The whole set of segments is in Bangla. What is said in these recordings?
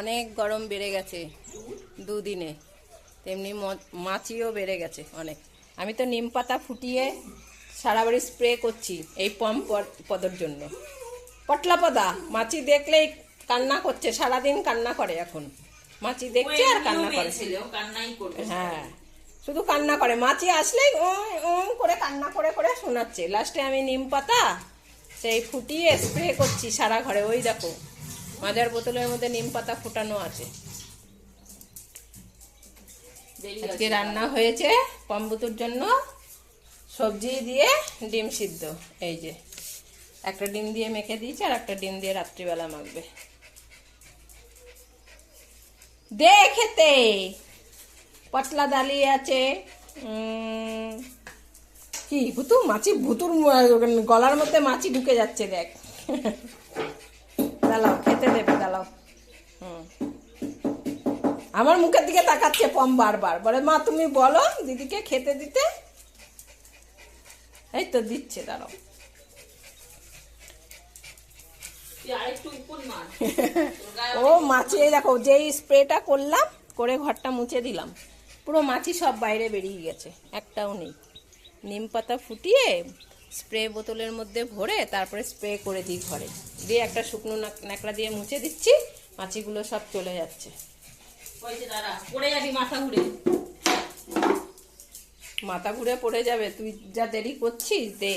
অনেক গরম বেড়ে গেছে দুদিনে। তেমনি মাছিও বেড়ে গেছে অনেক। আমি তো নিম পাতা ফুটিয়ে সারা বাড়ি স্প্রে করছি এই পম পদর জন্য। পটলা পদা মাছি দেখলেই কান্না করছে সারাদিন কান্না করে এখন। মাছি দেখছে আর কান্না করে। হ্যাঁ শুধু কান্না করে। মাছি আসলেই ওম করে কান্না করে করে শোনাচ্ছে। লাস্টে আমি নিম পাতা সেই ফুটিয়ে স্প্রে করছি সারা ঘরে। ওই দেখো মাজার বোতলের মধ্যে নিম পাতা ফুটানো আছে। আজকে রান্না হয়েছে পম্বুতুর জন্য সবজি দিয়ে ডিম সিদ্ধ। এই যে একটা ডিম দিয়ে মেখে দিয়েছে আর একটা ডিম দিয়ে রাত্রিবেলা মাখবে। দে খেতে। পটলা ডালি আছে কি ভুতু মাছি ভুতুর গলার মধ্যে মাছি ঢুকে যাচ্ছে দেখ। খেতে দেবে দালাও হুম। আমার মুখের দিকে তাকাচ্ছে পম বারবার। বলে মা তুমি বলো দিদিকে খেতে দিতে? এই তো দিচ্ছে দাঁড়াও। ও মাছি এই দেখো যেই স্প্রেটা করলাম করে ঘরটা মুছে দিলাম। পুরো মাছি সব বাইরে বেরিয়ে গেছে একটাও নেই। নিম পাতা ফুটিয়ে স্প্রে বোতলের মধ্যে ভরে তারপরে স্প্রে করে দিই ঘরে। দিয়ে একটা শুকনো ন্যাকড়া দিয়ে মুছে দিচ্ছি মাছিগুলো সব চলে যাচ্ছে। পড়ে যাবি মাথা ঘুরে। মাথা ঘুরে পড়ে যাবে তুই যা দেরি করছিস দে।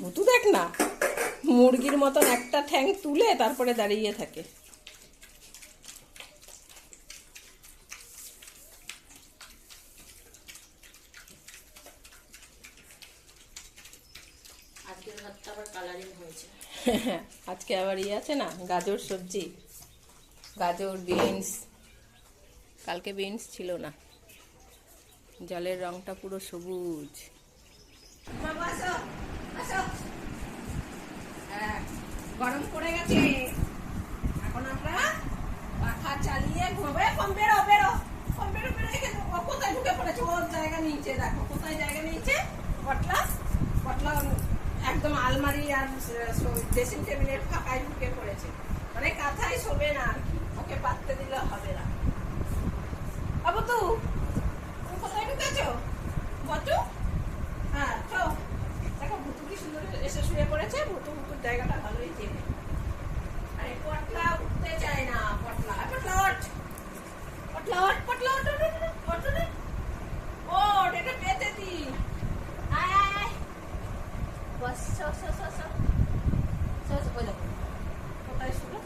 ভুতু দেখ না মুরগির মতন একটা ঠ্যাং তুলে তারপরে দাঁড়িয়ে থাকে আজকের ভাতটা আবার কালারিং হয়েছে আজকে আবার ইয়ে আছে না গাজর সবজি গাজর বিনস কালকে বিনস ছিল না। জলের রংটা পুরো সবুজ। হ্যাঁ, গরম পড়ে গেছে। এখন আমরা পাখা চালিয়ে ঘুমাবে। কম বেরো বেরো। কম বেরো বেরো। কোথায় ঢুকে পড়েছে? ওর জায়গা নিয়েছে দেখো কোথায় জায়গা নিয়েছে পটলা পটলা একদম আলমারি আর ড্রেসিং টেবিলের ফাঁকায় ঢুকে পড়েছে মানে কাঁথায় শোবে না আর কি। ওকে পাততে দিলে হবে না আবু তু তুমি কোথায় ঢুকেছো বটু হ্যাঁ চো দেখো ভুতু কি সুন্দর এসে শুয়ে পড়েছে ভুতু ভুতুর জায়গাটা ভালোই চেনে আরে পটলা উঠতে চায় না পটলা আয় পটলা ওঠ পটলা ওঠ পটলা ওঠ ওঠ, ওঠ, ওঠ, ওঠ, ওঠ। ওঠ, এটা পেতে দি আয় আয় আয় বস সো সো সো সো সো সো ওই দেখো কোথায় শুলো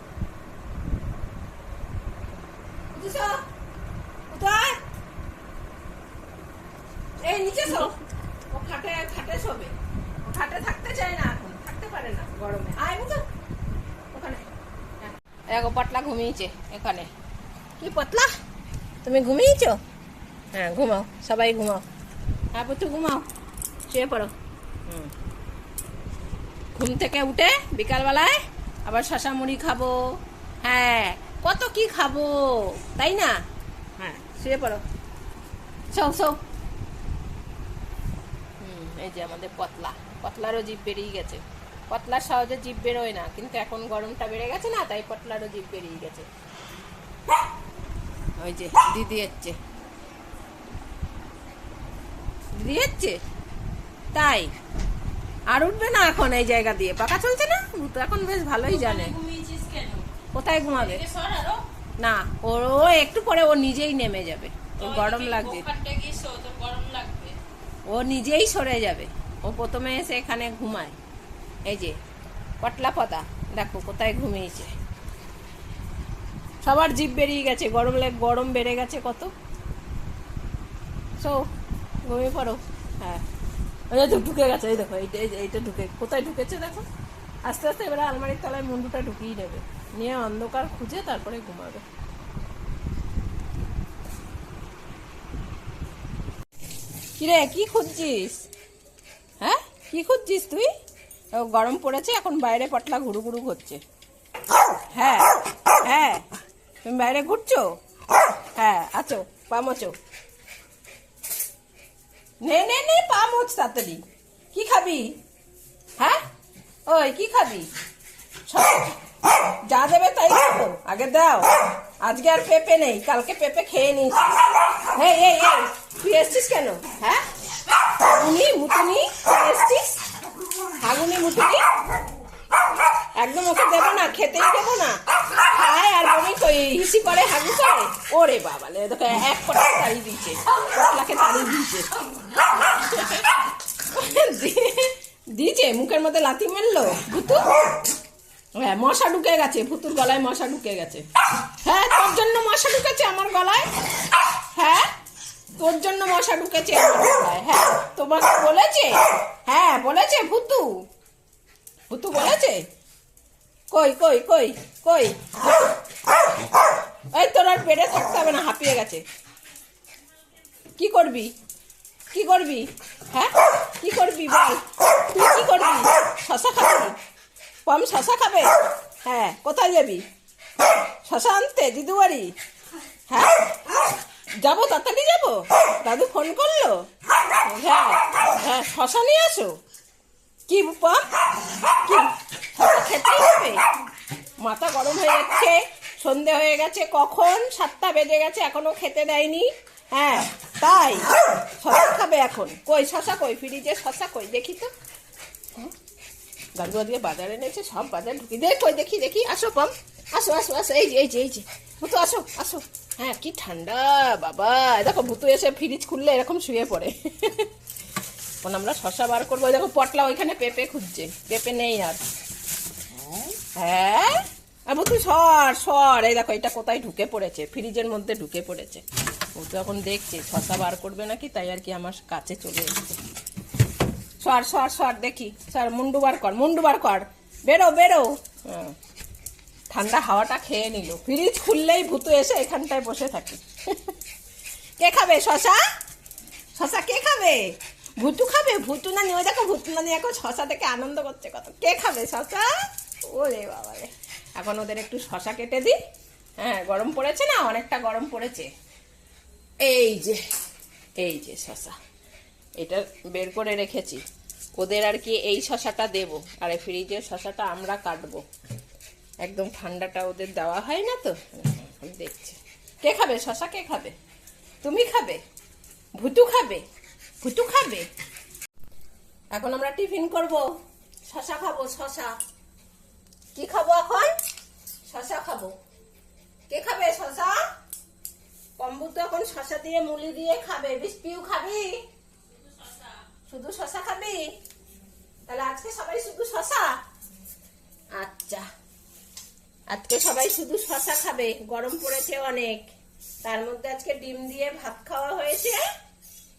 উঠু সো উঠু আয় এই নিচে শো ও খাটে খাটে শোবে ও খাটে থাকতে চায় না এখন থাকতে পারে না গরমে আয় বুঝো ওখানে হ্যাঁ। দেখো পটলা ঘুমিয়েছে এখানে। কি পতলা? তুমি ঘুমিয়েছো? হ্যাঁ ঘুমাও সবাই ঘুমাও। হ্যাঁ পুতু ঘুমাও শুয়ে পড়ো। হুম। ঘুম থেকে উঠে বিকালবেলায় আবার শশা মুড়ি খাব। হ্যাঁ কত কি খাব তাই না? হ্যাঁ শুয়ে পড়ো। সৌ সৌ হুম এই যে আমাদের পতলা পতলারও জিভ বেরিয়ে গেছে। পতলার সহজে জিভ বেরোয় না কিন্তু এখন গরমটা বেড়ে গেছে না তাই পতলারও জিভ বেরিয়ে গেছে। ওই যে দিদি হচ্ছে দিদি হচ্ছে তাই? আর উঠবে না এখন এই জায়গা দিয়ে? পাকা চলছে না? তো এখন বেশ ভালোই জানে। কোথায় ঘুমাবে? না ও ও একটু পরে ও নিজেই নেমে যাবে। ওর গরম লাগবে। ও নিজেই সরে যাবে। ও প্রথমে এসে এখানে ঘুমায়। এই যে, পটলা পাতা, দেখো কোথায় ঘুমিয়েছে। সবার জিভ বেরিয়ে গেছে, গরম লাগ গরম বেড়ে গেছে কত। সো ঘুমিয়ে পড়ো। হ্যাঁ। ওই তো ঢুকে গেছে, এই দেখো এইটা এইটা ঢুকে কোথায় ঢুকেছে দেখো। আস্তে আস্তে এবারে আলমারির তলায় মুন্ডুটা ঢুকিয়ে নেবে। নিয়ে অন্ধকার খুঁজে তারপরে ঘুমাবে। কিরে, কি খুঁজছিস? হ্যাঁ? কি খুঁজছিস তুই? গরম পড়েছে, এখন বাইরে পটলা ঘুরু ঘুরু করছে হ্যাঁ হ্যাঁ। তুমি বাইরে ঘুরছো? হ্যাঁ আছো, পা মোচো নে নে নে, পা মোচ তাড়াতাড়ি। কি খাবি? হ্যাঁ? ওই, কি খাবি? যা দেবে তাই খাব আগে দাও। আজকে আর পেঁপে নেই, কালকে পেঁপে খেয়ে নিস হ্যাঁ এই এই, তুই এসছিস কেন? হ্যাঁ? হাগুনি মুতুনি এসছিস? হাগুনি মুতুনি একদম ওকে দেবো না, খেতেই দেবো না। খায় আর বমি কই হিসি করে হাগু করে। ওরে বাবা লে তোকে এক কটা তাড়িয়ে দিচ্ছে পটলাকে তাড়িয়ে দিচ্ছে দি- দিয়েছে, মুখের মধ্যে লাথি মারলো। ভুতু হ্যাঁ মশা ঢুকে গেছে, ভুতুর গলায় মশা ঢুকে গেছে। হ্যাঁ তোর জন্য মশা ঢুকেছে আমার গলায়? হ্যাঁ? তোর জন্য মশা ঢুকেছে। হ্যাঁ তোমাকে বলেছে? হ্যাঁ বলেছে, ভুতু। ভুতু বলেছে? কই কই কই কই? এই তোর আর পেটে থাকতে হবে না, হাঁপিয়ে গেছে। কি করবি? কি করবি? হ্যাঁ? কি করবি বল? তুই কি করবি? শশা খাবি? কম শশা খাবে? হ্যাঁ কোথায় যাবি? শশা আনতে দিদু বাড়ি হ্যাঁ? যাব, তাড়াতাড়ি যাব? দাদু ফোন করল? হ্যাঁ হ্যাঁ শশা নিয়ে আসো। কি পম কি খেতেই হবে মাথা গরম হয়ে যাচ্ছে, সন্ধে হয়ে গেছে, কখন? সাতটা বেজে গেছে, এখনও খেতে দেয়নি। হ্যাঁ তাই, শশা খাবে এখন। কই শশা কই? ফ্রিজে শশা কই? দেখি তো। গান্ধু আজকে বাজারে এনেছে, সব বাজার ঢুকি দেখ কই দেখি দেখি, আসো, পাম। আসো আসো আসো, এই যে এই যে এই যে। ভুতু আসো আসো। হ্যাঁ কি ঠান্ডা, বাবা। দেখো, ভুতু এসে ফ্রিজ খুললে এরকম শুয়ে পড়ে। এখন আমরা শশা বার করব। দেখো, পটলা ওইখানে পেঁপে খুঁজছে। পেঁপে নেই আর। হ্যাঁ? আর সর সর। এই দেখো, এটা কোথায় ঢুকে পড়েছে? ফ্রিজের মধ্যে ঢুকে পড়েছে। ও তো এখন দেখছে, শশা বার করবে নাকি? তাই আর কি আমার কাছে চলে এসেছে। সর সর সর, দেখি। সর, মুন্ডু বার কর, মুন্ডু বার কর। বেরো বেরো। হ্যাঁ। ঠান্ডা হাওয়াটা খেয়ে নিল। ফ্রিজ খুললেই ভূতু এসে এখানটায় বসে থাকে। কে খাবে, শশা? শশা কে খাবে? ভুতু খাবে? ভুতু না নিয়ে দেখো ভুতু না নিয়ে এখন শশা থেকে আনন্দ করছে কত। কে খাবে, শশা? ওরে বাবা রে এখন ওদের একটু শশা কেটে দিই। হ্যাঁ গরম পড়েছে না? অনেকটা গরম পড়েছে। এই যে এই যে শশা। এটা বের করে রেখেছি। ওদের আর কি এই শশাটা দেব। আর এই ফ্রিজের শশাটা আমরা কাটবো। একদম ঠান্ডাটা ওদের দেওয়া হয় না তো? দেখছি। কে খাবে? শশা কে খাবে? তুমি খাবে? ভুতু খাবে? ভুতু খাবে? এখন আমরা টিফিন করব। শশা খাব, শশা। কি খাব এখন? শশা খাব। কে খাবে শশা? কম্বু তো এখন শশা দিয়ে, মুলি দিয়ে খাবে। বিস্পিউ খাবি? শুধু শশা খাবি? তাহলে আজকে সবাই শুধু শশা? আচ্ছা। আজকে সবাই শুধু শশা খাবে, গরম পড়েছে অনেক। তার মধ্যে আজকে ডিম দিয়ে ভাত খাওয়া হয়েছে,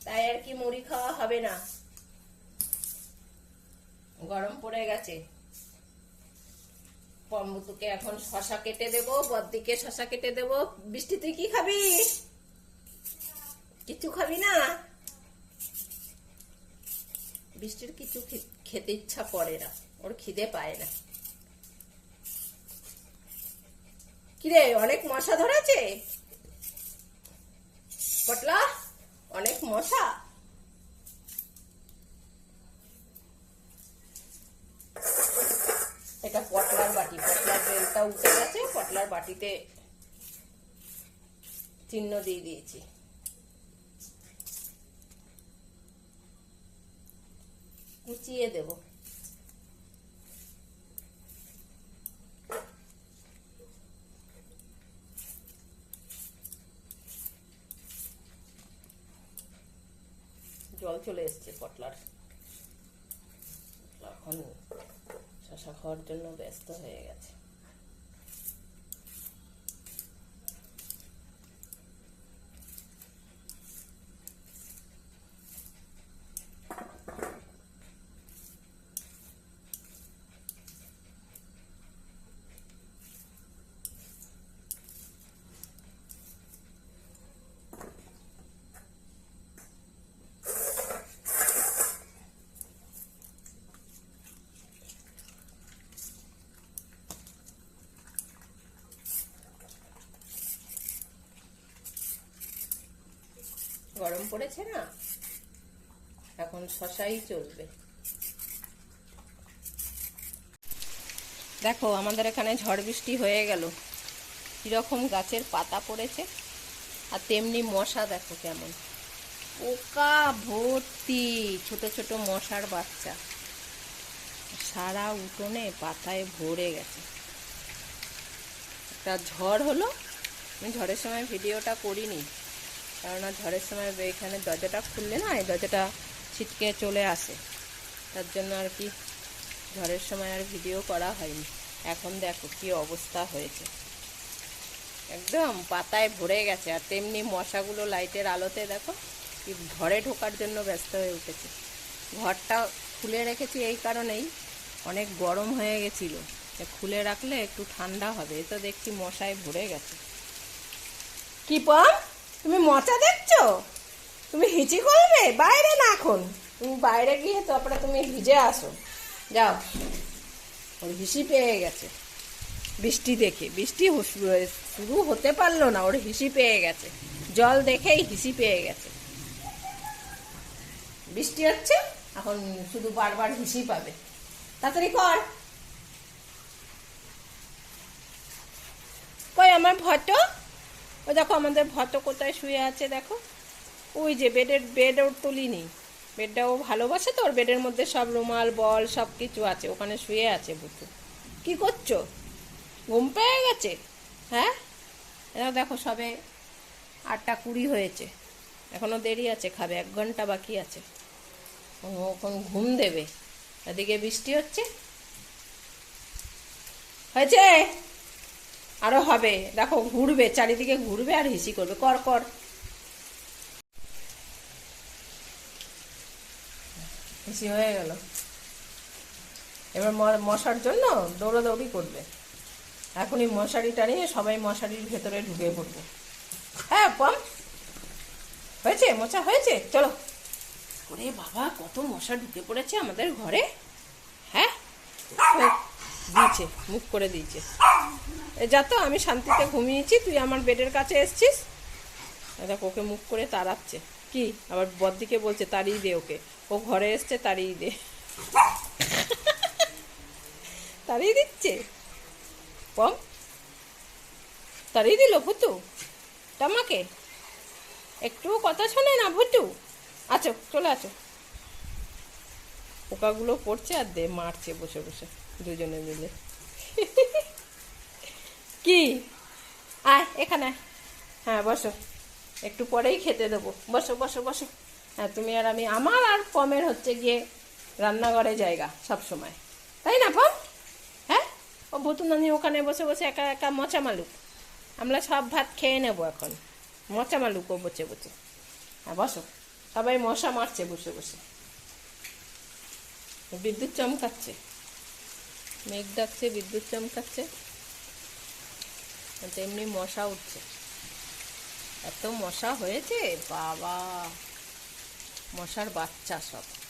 তাই আর কি মুড়ি খাওয়া হবে না। গরম পড়ে গেছে। পম্বুতুকে এখন শশা কেটে দেবো, বদ্দিকে শশা কেটে দেবো। বৃষ্টি, তুই কি খাবি? কিছু খাবি না? বৃষ্টির কিছু খেতে ইচ্ছা করে না, ওর খিদে পায় না। কিরে, অনেক মশা ধরেছে? পটলা, অনেক মশা। এটা পটলার বাটি, পটলার বেলটা উঠে গেছে, পটলার বাটিতে চিহ্ন দিয়ে দিয়েছি। কুচিয়ে দেব জল চলে এসছে পটলার। এখন শশা খাওয়ার জন্য ব্যস্ত হয়ে গেছে। গরম পড়েছে না? এখন শশাই চলবে। দেখো, আমাদের এখানে ঝড় বৃষ্টি হয়ে গেল। কীরকম গাছের পাতা পড়েছে, আর তেমনি মশা দেখো কেমন। পোকা ভর্তি, ছোট ছোট মশার বাচ্চা। সারা উঠোনে পাতায় ভরে গেছে। একটা ঝড় হলো, আমি ঝড়ের সময় ভিডিওটা করিনি। কেননা ঝড়ের সময় এখানে দরজাটা খুললে না, এই দরজাটা ছিটকে চলে আসে। তার জন্য আর কি ঝড়ের সময় আর ভিডিও করা হয়নি। এখন দেখো কি অবস্থা হয়েছে। একদম পাতায় ভরে গেছে, আর তেমনি মশাগুলো লাইটের আলোতে দেখো কি ঘরে ঢোকার জন্য ব্যস্ত হয়ে উঠেছে। ঘরটা খুলে রেখেছি এই কারণেই অনেক গরম হয়ে গেছিল। খুলে রাখলে একটু ঠান্ডা হবে, এ তো দেখছি মশায় ভরে গেছে। কি পম তুমি মশা দেখছ? তুমি হিচি করবে? বাইরে না এখন। তুমি বাইরে গিয়ে তারপরে তুমি ভিজে আসো। যাও। ওর হিসি পেয়ে গেছে। বৃষ্টি দেখে। বৃষ্টি শুরু হতে পারল না। ওর হিসি পেয়ে গেছে। জল দেখেই হিসি পেয়ে গেছে। বৃষ্টি হচ্ছে। এখন শুধু বারবার হিসি পাবে। তাড়াতাড়ি কর। কই আমার ফটো? ও দেখো আমাদের ফটো কোথায় শুয়ে আছে, দেখো। ওই যে বেডের, বেড ওর তুলিনি। বেডটা ও ভালোবাসে তো, ওর বেডের মধ্যে সব রুমাল, বল সব কিছু আছে। ওখানে শুয়ে আছে বুতু কি করছ? ঘুম পেয়ে গেছে? হ্যাঁ? এরা দেখো সবে আটটা কুড়ি হয়েছে। এখনও দেরি আছে, খাবে। এক ঘণ্টা বাকি আছে। ও এখন ঘুম দেবে। এদিকে বৃষ্টি হচ্ছে। হয়েছে? আরও হবে। দেখো, ঘুরবে, চারিদিকে ঘুরবে আর হিসি করবে। কর কর। হিসি হয়ে গেল। এবার মশার জন্য দৌড়াদৌড়ি করবে। এখনই মশারি টানিয়ে সবাই মশারির ভেতরে ঢুকে পড়বে। হ্যাঁ পম। হয়েছে, মশা হয়েছে? চলো। ওরে বাবা, কত মশা ঢুকে পড়েছে আমাদের ঘরে। হয়ে- দিয়েছে, মুখ করে দিয়েছে। যা তো, আমি শান্তিতে ঘুমিয়েছি, তুই আমার বেডের কাছে এসছিস। দেখ, ওকে মুখ করে তাড়াচ্ছে। কি? আবার বদ্দিকে বলছে, তাড়িয়ে দে ওকে। ও ঘরে এসছে, তাড়িয়ে দে। তাড়িয়ে দিচ্ছে? পম? তাড়িয়ে দিল ভুতু? টামাকে একটুও কথা শোনে না ভুতু? আছো চলে আছো পোকাগুলো পড়ছে আর দে, মারছে বসে বসে। দুজনে মিলে। কি? আয়, এখানে হ্যাঁ বসো। একটু পরেই খেতে দেবো। বসো বসো বসো। হ্যাঁ তুমি আর আমি, আমার আর পমের হচ্ছে গিয়ে রান্নাঘরে জায়গা সব সময়। তাই না, পম? হ্যাঁ? ও ভুতু নানি ওখানে বসে বসে একা একা মচা মালুক। আমরা সব ভাত খেয়ে নেব এখন। মচা মালুক ও বসে বসে হ্যাঁ বসো। সবাই মশা মারছে বসে বসে। বিদ্যুৎ চমকাচ্ছে। মেঘ ডাকছে বিদ্যুৎ চমকাচ্ছে। এমনি মশা উঠছে। এত মশা হয়েছে? বাবা! মশার বাচ্চা সব।